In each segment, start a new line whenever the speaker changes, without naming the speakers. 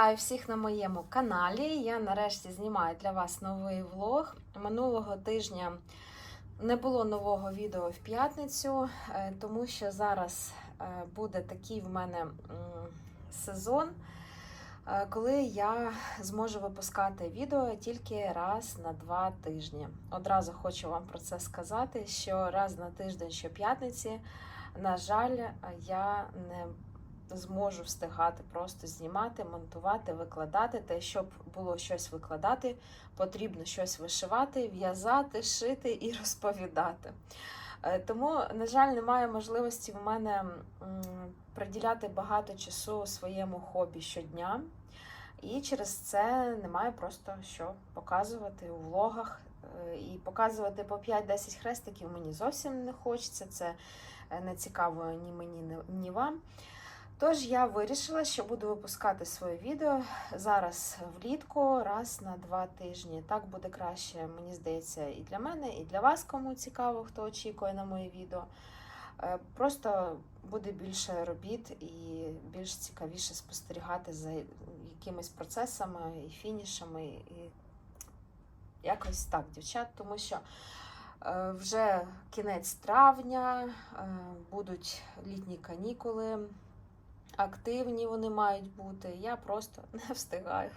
Вітаю всіх на моєму каналі. Я нарешті знімаю для вас новий влог. Минулого тижня не було нового відео в п'ятницю, е, тому що зараз е, буде такий в мене сезон, е, коли я зможу випускати відео тільки раз на два тижні. Одразу хочу вам про це сказати, що раз на тиждень щоп'ятниці, на жаль, я не зможу встигати просто знімати, монтувати, викладати. Те, щоб було щось викладати, потрібно щось вишивати, в'язати, шити і розповідати. Е, Тому, на жаль, немає можливості в мене приділяти багато часу своєму хобі щодня. І через це немає просто що показувати у влогах. Е, І показувати по 5-10 хрестиків мені зовсім не хочеться. Це е, не цікаво ні мені, ні- ні вам. Тож я вирішила, що буду випускати своє відео зараз влітку, раз на два тижні. Так буде краще, мені здається, і для мене, і для вас, кому цікаво, хто очікує на моє відео. Е, Просто буде більше робіт і більш цікавіше спостерігати за якимись процесами і фінішами. І якось так, дівчат, тому що е, вже кінець травня, е, будуть літні канікули активні вони мають бути. Я просто не встигаю.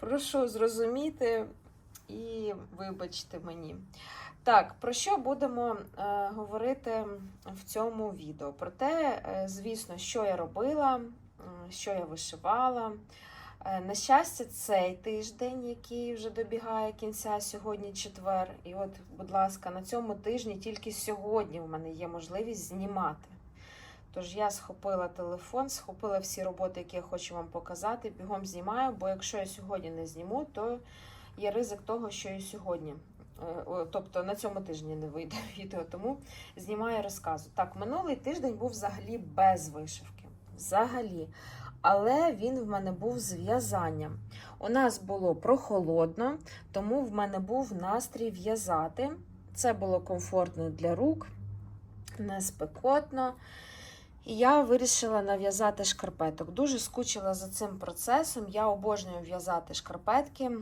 Прошу зрозуміти і вибачте мені. Так, про що будемо е, говорити в цьому відео? Про те, е, звісно, що я робила, м, що я вишивала. Е, на щастя, цей тиждень, який вже добігає кінця, сьогодні четвер. І от, будь ласка, на цьому тижні тільки сьогодні в мене є можливість знімати. Тож я схопила телефон, схопила всі роботи, які я хочу вам показати, бігом знімаю, бо якщо я сьогодні не зніму, то є ризик того, що і сьогодні. е, Тобто на цьому тижні не вийде відео, тому знімаю розказу. Так, минулий тиждень був взагалі без вишивки. Взагалі. Але він в мене був з в'язанням. У нас було прохолодно, тому в мене був настрій в'язати. Це було комфортно для рук, не спекотно. І я вирішила нав'язати шкарпеток. Дуже скучила за цим процесом. Я обожнюю в'язати шкарпетки, е,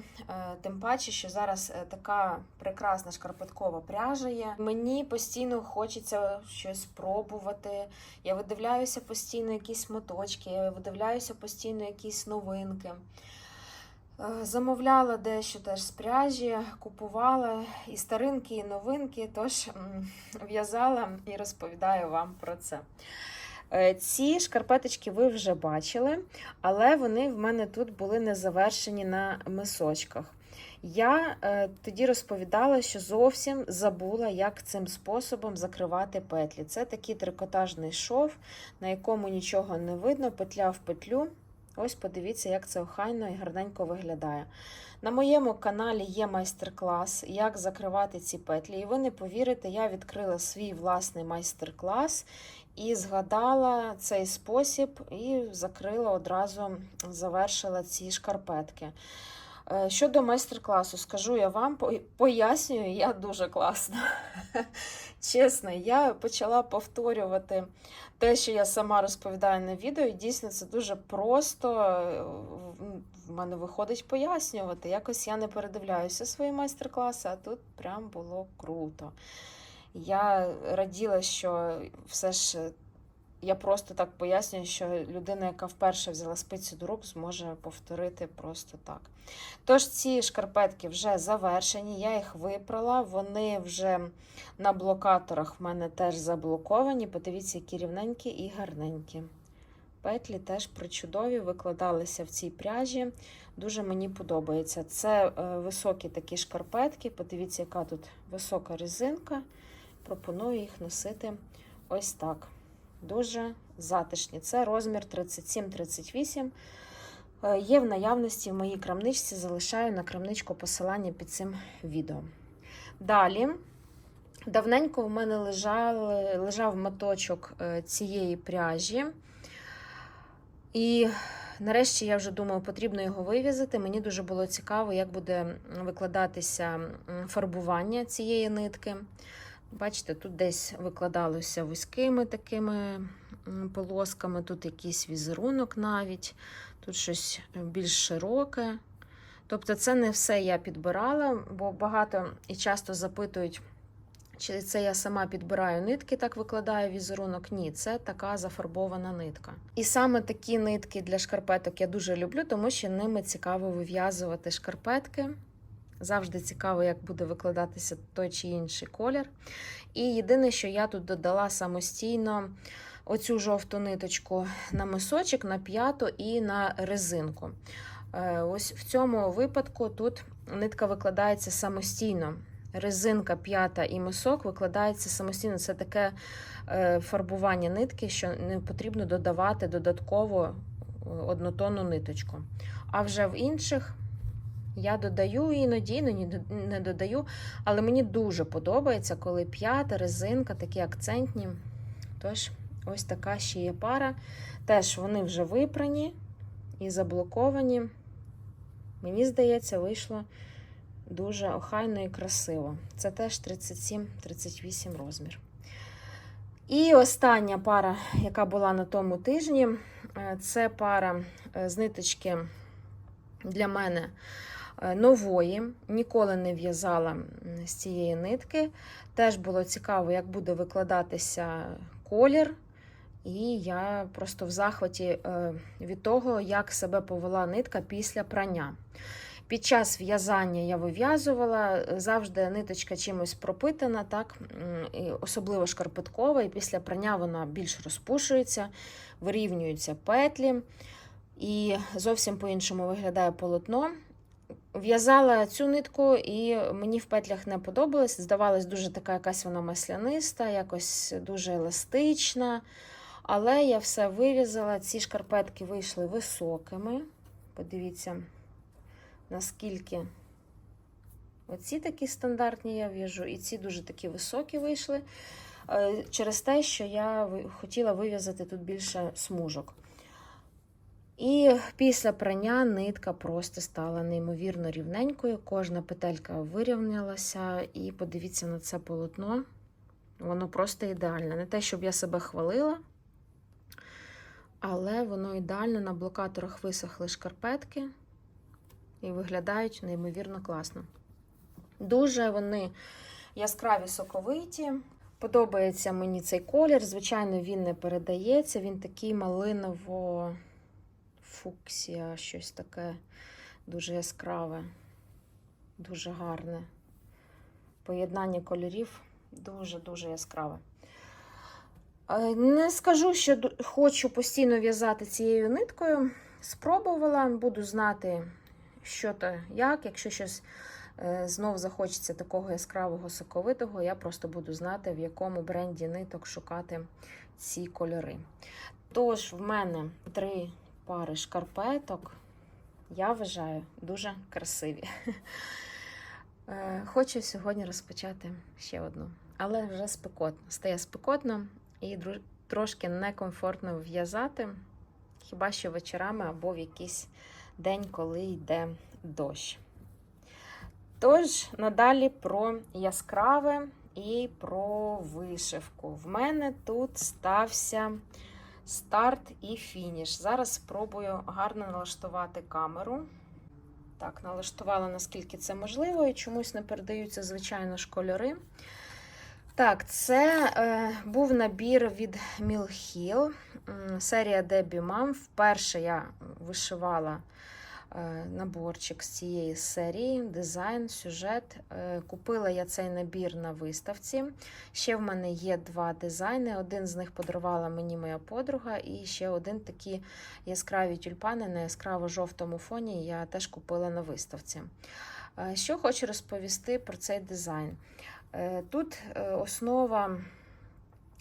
тим паче, що зараз е, така прекрасна шкарпеткова пряжа є. Мені постійно хочеться щось пробувати. Я видивляюся постійно якісь моточки, я видивляюся постійно якісь новинки. Е, Замовляла дещо теж з пряжі, купувала і старинки, і новинки, тож в'язала і розповідаю вам про це. Е, Ці шкарпеточки ви вже бачили, але вони в мене тут були не завершені на мисочках. Я е, тоді розповідала, що зовсім забула, як цим способом закривати петлі. Це такий трикотажний шов, на якому нічого не видно, петля в петлю. Ось подивіться, як це охайно і гарненько виглядає. На моєму каналі є майстер-клас, як закривати ці петлі. І ви не повірите, я відкрила свій власний майстер-клас і згадала цей спосіб і закрила одразу, завершила ці шкарпетки. Е, Щодо майстер-класу, скажу я вам, пояснюю, я дуже класно. Чесно, я почала повторювати те, що я сама розповідаю на відео, і дійсно це дуже просто. е, в- В мене виходить пояснювати. Якось я не передивляюся свої майстер-класи, а тут прям було круто. Я раділа, що все ж я просто так пояснюю, що людина, яка вперше взяла спицю до рук, зможе повторити просто так. Тож ці шкарпетки вже завершені, я їх випрала, вони вже на блокаторах в мене теж заблоковані. Подивіться, які рівненькі і гарненькі. Петлі теж причудові, викладалися в цій пряжі. Дуже мені подобається. Це е, високі такі шкарпетки. Подивіться, яка тут висока резинка. Пропоную їх носити ось так. Дуже затишні. Це розмір 37-38. Е, Є в наявності в моїй крамничці, залишаю на крамничку посилання під цим відео. Далі, давненько в мене лежав, лежав моточок е, цієї пряжі. І нарешті я вже думаю, потрібно його вивізати. Мені дуже було цікаво, як буде викладатися фарбування цієї нитки. Бачите, тут десь викладалося вузькими такими полосками, тут якийсь візерунок навіть, тут щось більш широке. Тобто, це не все я підбирала, бо багато і часто запитують, чи це я сама підбираю нитки, так викладаю візерунок. Ні, це така зафарбована нитка. І саме такі нитки для шкарпеток я дуже люблю, тому що ними цікаво вив'язувати шкарпетки. Завжди цікаво, як буде викладатися той чи інший колір. І єдине, що я тут додала самостійно оцю жовту ниточку на мисочок, на п'яту і на резинку. Е, Ось в цьому випадку тут нитка викладається самостійно. Резинка, п'ята і мисок викладається самостійно. Це таке е, фарбування нитки, що не потрібно додавати додатково е, однотонну ниточку. А вже в інших я додаю іноді, іноді не додаю. Але мені дуже подобається, коли п'ята, резинка, такі акцентні. Тож, ось така ще є пара. Теж вони вже випрані і заблоковані. Мені здається, вийшло дуже охайно і красиво. Це теж 37-38 розмір. І остання пара, яка була на тому тижні, е, це пара е, з ниточки для мене нової. Ніколи не в'язала з цієї нитки. Теж було цікаво, як буде викладатися колір. І я просто в захваті е, від того, як себе повела нитка після прання. Під час в'язання я вив'язувала, е, завжди ниточка чимось пропитана, так, і особливо шкарпеткова, і після прання вона більш розпушується, вирівнюються петлі, і зовсім по-іншому виглядає полотно. В'язала цю нитку, і мені в петлях не подобалось. Здавалось, дуже така якась вона масляниста, якось дуже еластична. Але я все вив'язала. Ці шкарпетки вийшли високими. Подивіться, наскільки оці такі стандартні я в'яжу, і ці дуже такі високі вийшли. Е, Через те, що я хотіла вив'язати тут більше смужок. І після прання нитка просто стала неймовірно рівненькою. Кожна петелька вирівнялася, і подивіться на це полотно. Воно просто ідеальне. Не те, щоб я себе хвалила, але воно ідеально на блокаторах висохли шкарпетки і виглядають неймовірно класно. Дуже вони яскраві соковиті. Подобається мені цей колір. Звичайно, він не передається. Він такий малиново фуксія, щось таке дуже яскраве, дуже гарне. Поєднання кольорів дуже-дуже яскраве. Е, Не скажу, що хочу постійно в'язати цією ниткою. Спробувала, буду знати, що то як. Якщо щось е, знов захочеться такого яскравого соковитого, я просто буду знати, в якому бренді ниток шукати ці кольори. Тож, в мене три пари шкарпеток, я вважаю, дуже красиві. Е, Хочу сьогодні розпочати ще одну, але вже спекотно. Стає спекотно і трошки некомфортно в'язати, хіба що вечорами або в якийсь день, коли йде дощ. Тож, надалі про яскраве і про вишивку. В мене тут стався старт і фініш. Зараз спробую гарно налаштувати камеру. Так, налаштувала наскільки це можливо, і чомусь не передаються, звичайно ж, кольори. Так, це е, був набір від Mill серія Debbie Mom. Вперше я вишивала наборчик з цієї серії, дизайн, сюжет. Е, Купила я цей набір на виставці. Ще в мене є два дизайни. Один з них подарувала мені моя подруга, і ще один такі яскраві тюльпани на яскраво-жовтому фоні я теж купила на виставці. Е, Що хочу розповісти про цей дизайн. Е, Тут е, основа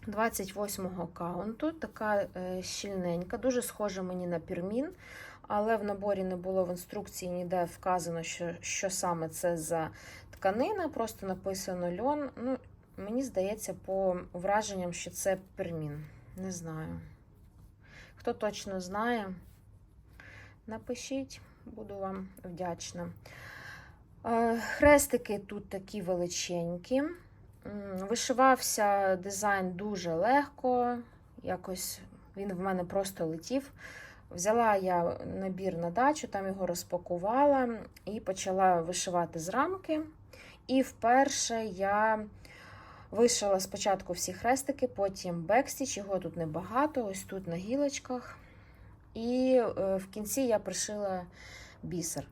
28-го каунту, така е, щільненька, дуже схожа мені на пірмін, але в наборі не було в інструкції ніде вказано, що, що саме це за тканина, просто написано льон. Ну, мені здається, по враженням, що це пірмін. Не знаю. Хто точно знає, напишіть, буду вам вдячна. Е, Хрестики тут такі величенькі. Вишивався дизайн дуже легко. якось він в мене просто летів. Взяла я набір на дачу, там його розпакувала і почала вишивати з рамки. І вперше я вишила спочатку всі хрестики, потім бекстіч, його тут небагато, ось тут на гілочках. І е, в кінці я пришила бісер.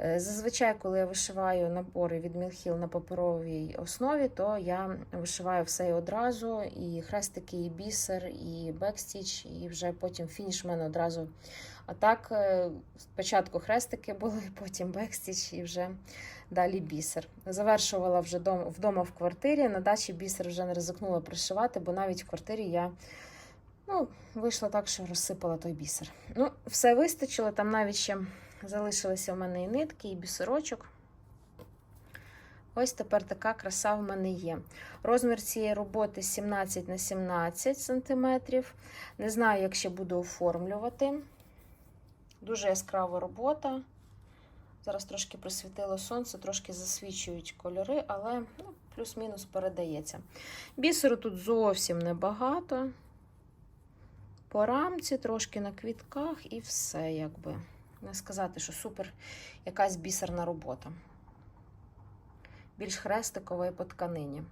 Е, Зазвичай, коли я вишиваю набори від Мілхіл на паперовій основі, то я вишиваю все і одразу, і хрестики, і бісер, і бекстіч, і вже потім фініш в мене одразу. А так, е, спочатку хрестики були, потім бекстіч і вже далі бісер. Завершувала вже вдома в квартирі. На дачі бісер вже не ризикнула пришивати, бо навіть в квартирі я ну, вийшло так, що розсипала той бісер. Ну, все вистачило, там навіть ще залишилися в мене і нитки, і бісерочок. Ось тепер така краса в мене є. Розмір цієї роботи 17 на 17 см. Не знаю, як ще буду оформлювати. Дуже яскрава робота. Зараз трошки присвітило сонце, трошки засвічують кольори, але ну, плюс-мінус передається. Бісеру тут зовсім небагато. По рамці, трошки на квітках і все, якби. Не сказати, що супер якась бісерна робота. Більш хрестикова по тканині.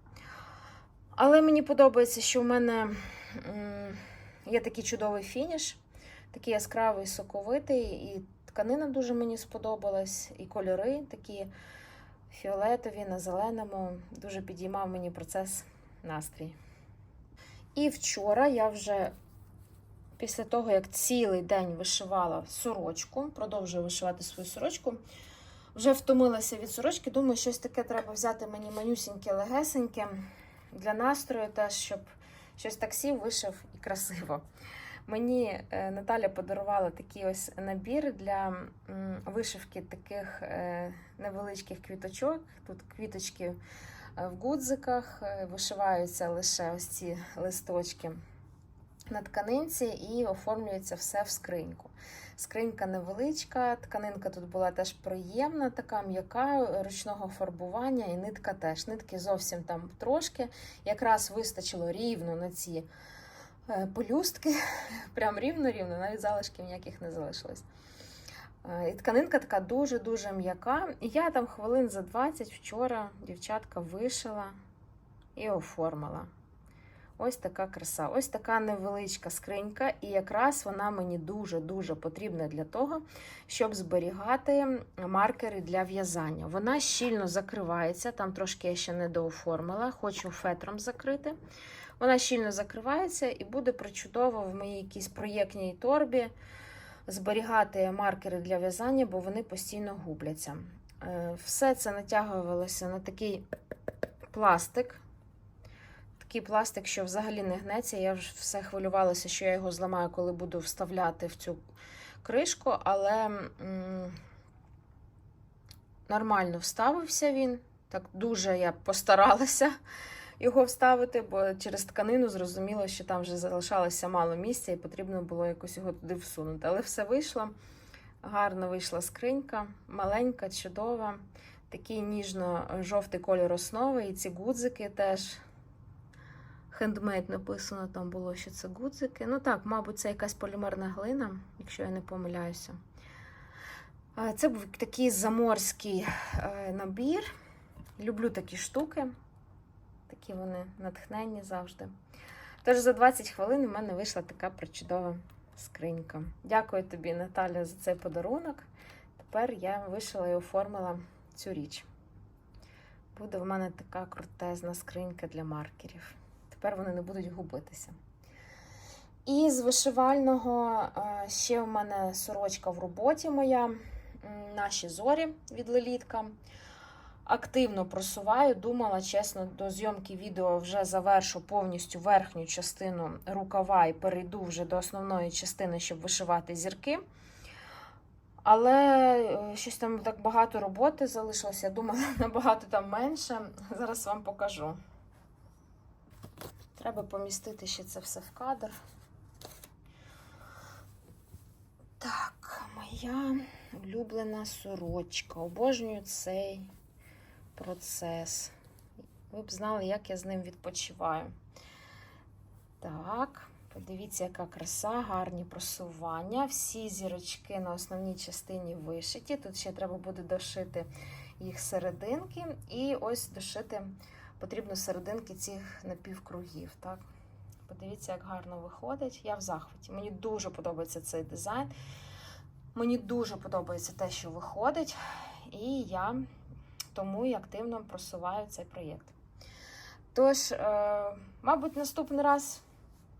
Але мені подобається, що в мене є такий чудовий фініш, такий яскравий, соковитий, і тканина дуже мені сподобалась, і кольори такі фіолетові на зеленому. Дуже підіймав мені процес настрій. І вчора я вже після того, як цілий день вишивала сорочку, продовжую вишивати свою сорочку, вже втомилася від сорочки. Думаю, щось таке треба взяти мені манюсіньке, легесеньке для настрою, теж, щоб щось так сів, вишив і красиво. Мені е, Наталя подарувала такий ось набір для вишивки таких е, невеличких квіточок. Тут квіточки е, в гудзиках, вишиваються лише ось ці листочки на тканинці і оформлюється все в скриньку. Скринька невеличка, тканинка тут була теж приємна, така м'яка ручного фарбування, і нитка теж. Нитки зовсім там трошки. Якраз вистачило рівно на ці е, пелюстки. Прям рівно-рівно, навіть залишків ніяких не залишилось. Е, І тканинка така дуже-дуже м'яка. І я там хвилин за 20 вчора дівчатка вишила і оформила. Ось така краса. Ось така невеличка скринька, і якраз вона мені дуже-дуже потрібна для того, щоб зберігати маркери для в'язання. Вона щільно закривається, там трошки я ще не дооформила, хочу фетром закрити. Вона щільно закривається і буде причудово в моїй якійсь проєктній торбі зберігати маркери для в'язання, бо вони постійно губляться. Е, Все це натягувалося на такий пластик такий пластик, що взагалі не гнеться. Я вже все хвилювалася, що я його зламаю, коли буду вставляти в цю кришку, але м, нормально вставився він. Так дуже я постаралася його вставити, бо через тканину зрозуміло, що там вже залишалося мало місця і потрібно було якось його туди всунути. Але все вийшло. Гарно вийшла скринька, маленька, чудова. Такий ніжно-жовтий кольор основи, і ці гудзики теж хендмейд написано, там було, що це гудзики. Ну так, мабуть, це якась полімерна глина, якщо я не помиляюся. Це був такий заморський е, набір. Люблю такі штуки. Такі вони натхненні завжди. Тож за 20 хвилин у мене вийшла така причудова скринька. Дякую тобі, Наталя, за цей подарунок. Тепер я вишила і оформила цю річ. Буде в мене така крутезна скринька для маркерів. Тепер вони не будуть губитися. І з вишивального е, ще в мене сорочка в роботі моя. Наші зорі від Лелітка. Активно просуваю. Думала, чесно, до зйомки відео вже завершу повністю верхню частину рукава і перейду вже до основної частини, щоб вишивати зірки. Але е, щось там так багато роботи залишилося. Я думала, набагато там менше. Зараз вам покажу. Треба помістити ще це все в кадр. Так, моя улюблена сорочка. Обожнюю цей процес. Ви б знали, як я з ним відпочиваю. Так, Подивіться, яка краса, гарні просування. Всі зірочки на основній частині вишиті. Тут ще треба буде дошити їх серединки. І ось дошити потрібно серединки цих напівкругів. Так? Подивіться, як гарно виходить. Я в захваті. Мені дуже подобається цей дизайн. Мені дуже подобається те, що виходить. І я тому і активно просуваю цей проєкт. Тож, е, мабуть, наступний раз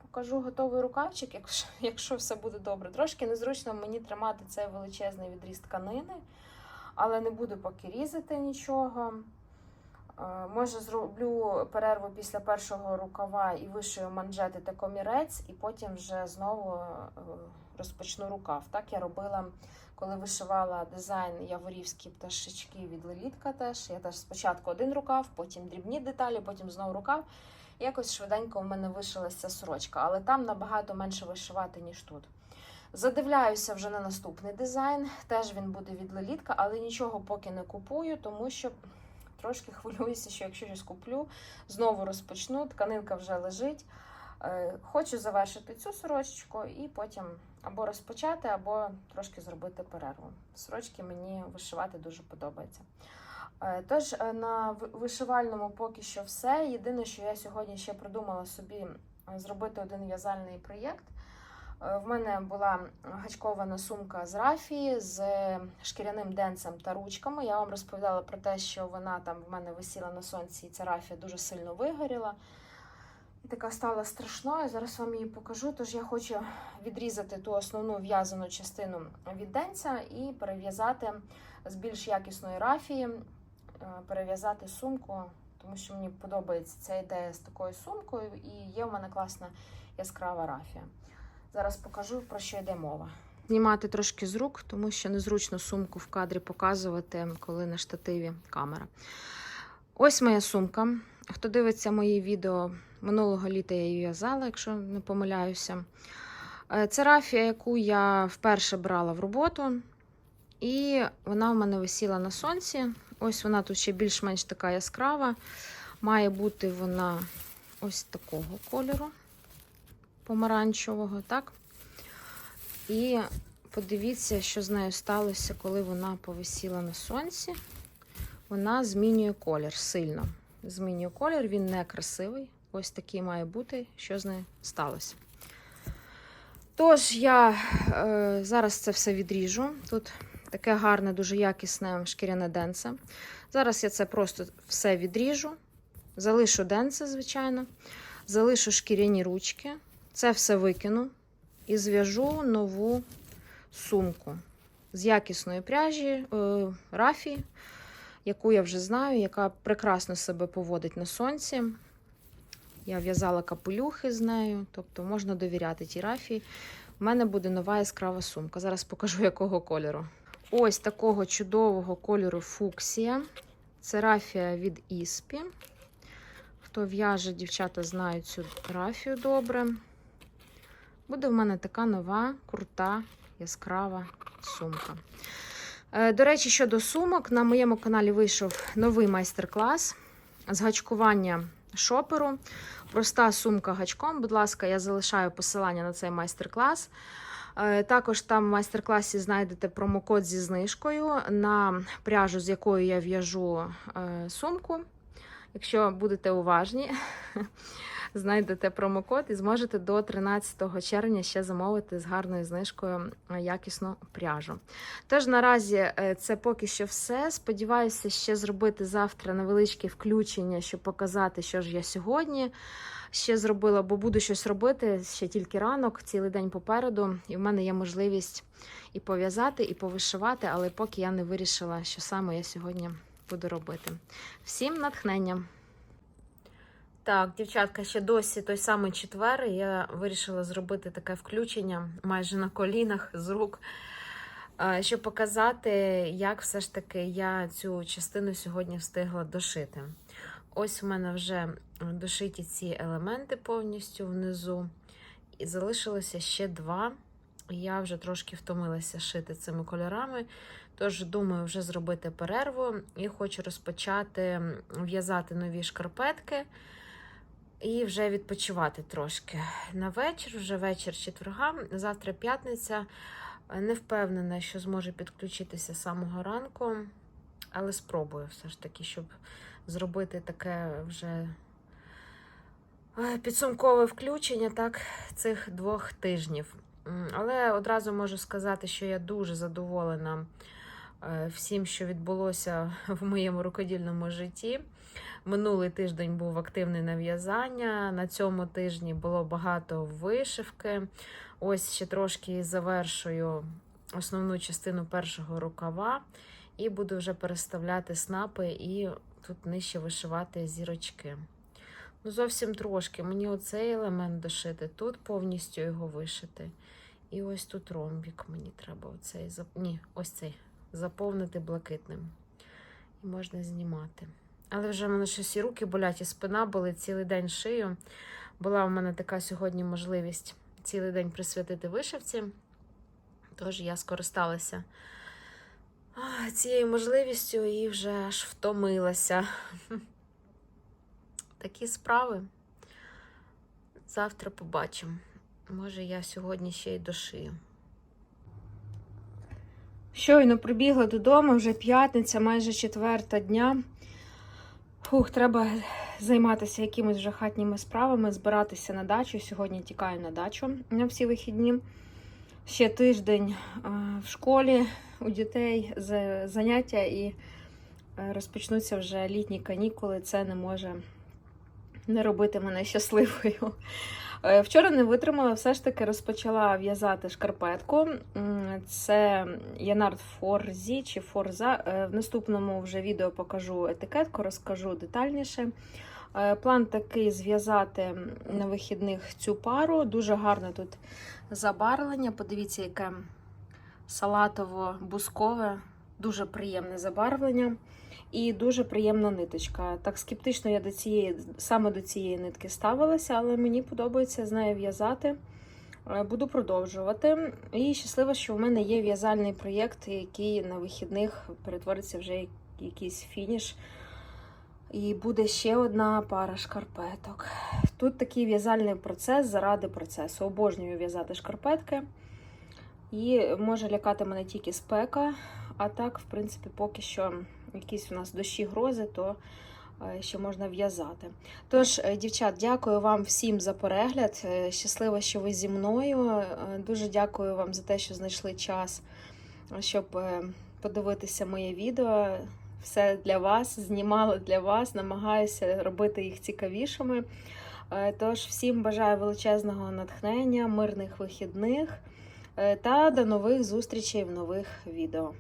покажу готовий рукавчик, якщо, якщо все буде добре. Трошки незручно мені тримати цей величезний відріз тканини, але не буду поки різати нічого. Е, Може, зроблю перерву після першого рукава і вишию манжети та комірець, і потім вже знову е, розпочну рукав. Так я робила, коли вишивала дизайн яворівські пташечки від Лелітка теж. Я теж спочатку один рукав, потім дрібні деталі, потім знову рукав. Якось швиденько в мене вишилася сорочка, але там набагато менше вишивати, ніж тут. Задивляюся вже на наступний дизайн. Теж він буде від Лелітка, але нічого поки не купую, тому що трошки хвилююся, що якщо щось куплю, знову розпочну. Тканинка вже лежить. Е, Хочу завершити цю сорочку і потім або розпочати, або трошки зробити перерву. Сорочки мені вишивати дуже подобається. Е, Тож е, на вишивальному поки що все. Єдине, що я сьогодні ще придумала собі зробити один в'язальний проєкт. Е, В мене була гачкована сумка з рафії з шкіряним денцем та ручками. Я вам розповідала про те, що вона там в мене висіла на сонці, і ця рафія дуже сильно вигоріла. І така стала страшною. Зараз вам її покажу. Тож я хочу відрізати ту основну в'язану частину від денця і перев'язати з більш якісної рафії, е, перев'язати сумку, тому що мені подобається ця ідея з такою сумкою, і є в мене класна яскрава рафія. Зараз покажу про що йде мова. Знімати трошки з рук, тому що незручно сумку в кадрі показувати, коли на штативі камера. Ось моя сумка. Хто дивиться мої відео минулого літа, я її в'язала, якщо не помиляюся. Е, Це рафія, яку я вперше брала в роботу, і вона в мене висіла на сонці. Ось вона тут ще більш-менш така яскрава. Має бути вона ось такого кольору помаранчевого, так? І подивіться, що з нею сталося, коли вона повисіла на сонці. Вона змінює колір сильно. Змінює колір, він не красивий. Ось такий має бути, що з нею сталося. Тож, я е, зараз це все відріжу. Тут таке гарне, дуже якісне шкіряне денце. Зараз я це просто все відріжу, залишу денце, звичайно, залишу шкіряні ручки. Це все викину і зв'яжу нову сумку з якісної пряжі е, рафії, яку я вже знаю, яка прекрасно себе поводить на сонці. Я в'язала капелюхи з нею, тобто можна довіряти тій рафії. У мене буде нова яскрава сумка. Зараз покажу, якого кольору. Ось такого чудового кольору фуксія. Це рафія від Іспі. Хто в'яже, дівчата знають цю рафію добре. Буде в мене така нова, крута, яскрава сумка. Е, До речі, щодо сумок, на моєму каналі вийшов новий майстер-клас з гачкування шоперу. Проста сумка гачком. Будь ласка, я залишаю посилання на цей майстер-клас. Е, Також там в майстер-класі знайдете промокод зі знижкою на пряжу, з якою я в'яжу е, сумку. Якщо будете уважні, знайдете промокод і зможете до 13 червня ще замовити з гарною знижкою е, якісну пряжу. Тож наразі е, це поки що все. Сподіваюся, ще зробити завтра невеличке включення, щоб показати, що ж я сьогодні ще зробила, бо буду щось робити ще тільки ранок, цілий день попереду, і в мене є можливість і пов'язати, і повишивати, але поки я не вирішила, що саме я сьогодні буду робити. Всім натхнення! Так, дівчатка, ще досі той самий четвер. Я вирішила зробити таке включення майже на колінах з рук, е, щоб показати, як все ж таки я цю частину сьогодні встигла дошити. Ось у мене вже дошиті ці елементи повністю внизу, і залишилося ще два. Я вже трошки втомилася шити цими кольорами. Тож, думаю, вже зробити перерву і хочу розпочати в'язати нові шкарпетки. І вже відпочивати трошки на вечір, вже вечір четверга. Завтра п'ятниця. Не впевнена, що зможу підключитися з самого ранку, але спробую все ж таки, щоб зробити таке вже е, підсумкове включення так, цих двох тижнів. Але одразу можу сказати, що я дуже задоволена всім, що відбулося в моєму рукодільному житті. Минулий тиждень був активний на в'язання. На цьому тижні було багато вишивки. Ось ще трошки завершую основну частину першого рукава і буду вже переставляти снапи і тут нижче вишивати зірочки. Ну, зовсім трошки. Мені оцей елемент дошити, тут повністю його вишити. І ось тут ромбік мені треба оцей Ні, ось цей заповнити блакитним. І можна знімати. Але вже в мене щось і руки болять, і спина болить цілий день шию. Була в мене така сьогодні можливість цілий день присвятити вишивці. Тож я скористалася цією можливістю і вже аж втомилася. Такі справи. Завтра побачимо. Може, я сьогодні ще й дошию. Щойно прибігла додому, вже п'ятниця, майже четверта дня. Фух, треба займатися якимись вже хатніми справами, збиратися на дачу. Сьогодні тікаю на дачу на всі вихідні. Ще тиждень е, в школі у дітей заняття і е, розпочнуться вже літні канікули. Це не може не робити мене щасливою. Е, Вчора не витримала, все ж таки розпочала в'язати шкарпетку. Це Янард Форзі чи Форза. Е, В наступному вже відео покажу етикетку, розкажу детальніше. Е, План такий зв'язати на вихідних цю пару. Дуже гарне тут забарвлення. Подивіться, яке салатово-бускове, дуже приємне забарвлення. І дуже приємна ниточка. Так скептично я до цієї, саме до цієї нитки ставилася, але мені подобається з нею в'язати. Е, Буду продовжувати. І щаслива, що в мене є в'язальний проєкт, який на вихідних перетвориться вже якийсь фініш. І буде ще одна пара шкарпеток. Тут такий в'язальний процес заради процесу. Обожнюю в'язати шкарпетки. І може лякати мене тільки спека. А так, в принципі, поки що якісь у нас дощі грози, то е, ще можна в'язати. Тож, е, дівчат, дякую вам всім за перегляд. Е, Щаслива, що ви зі мною. Дуже дякую вам за те, що знайшли час, щоб подивитися моє відео. Все для вас, знімала для вас, намагаюся робити їх цікавішими. Тож, всім бажаю величезного натхнення, мирних вихідних та до нових зустрічей в нових відео.